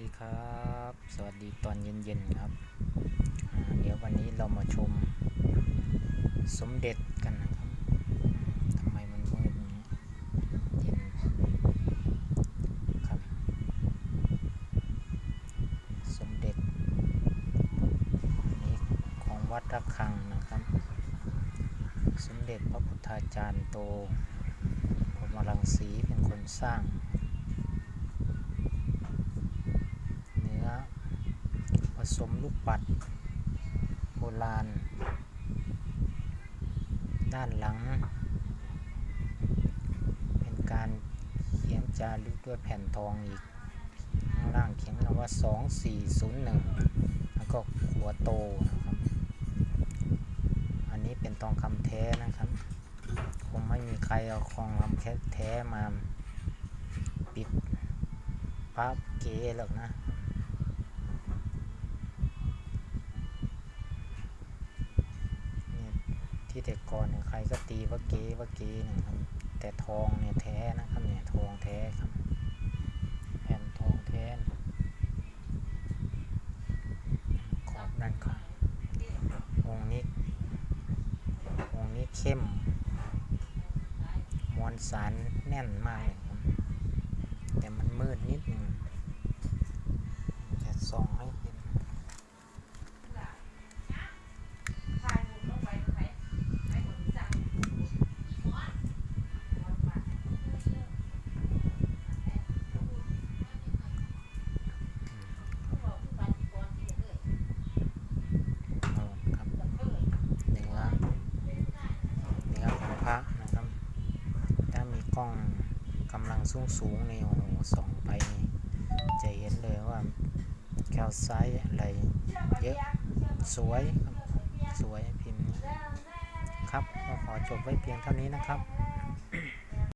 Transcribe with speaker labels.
Speaker 1: ดีครับ สวัสดีตอนเย็นๆครับ เดี๋ยววันนี้เรามาชมสมเด็จกันนะครับทำไมมันมืดอย่างนี้เย็นครับ สมเด็จอันนี้ของวัดระฆังนะครับ สมเด็จพระพุทธาจารย์โตพรมรังสีเป็นคนสร้าง เนื้อผ สมลูกปัด โบราณ ด้านหลัง เป็นการเขียนจารึกด้วยแผ่นทองอีก ข้างล่างเขียนคำว่า 2401 แล้วก็หัวโตนะครับ อันนี้เป็นทองคำแท้นะครับ คงไม่มีใครเอาทองคำแท้มาปิดพระเก๋หรอกนะ ที่แต่ก่อนเนี่ยใครก็ตีว่าเก๋ว่าเก๋นะครับแต่ทองเนี่ยแท้นะครับเนี่ยทองแท้ครับแผ่นทองแท้นขอบด้านข้างองนี้องนี้เข้มมวลสารแน่นมากเลยครับแต่มันมืดนิดหนึง ล้องกำลังสูงสูงในี่โอ้โหส่องไปนี่จะเห็นเลยว่าแคลไซต์อะไรเยอะสวยสวยพิมพ์ครับก็ขอจบไว้เพียงเท่านี้นะครับ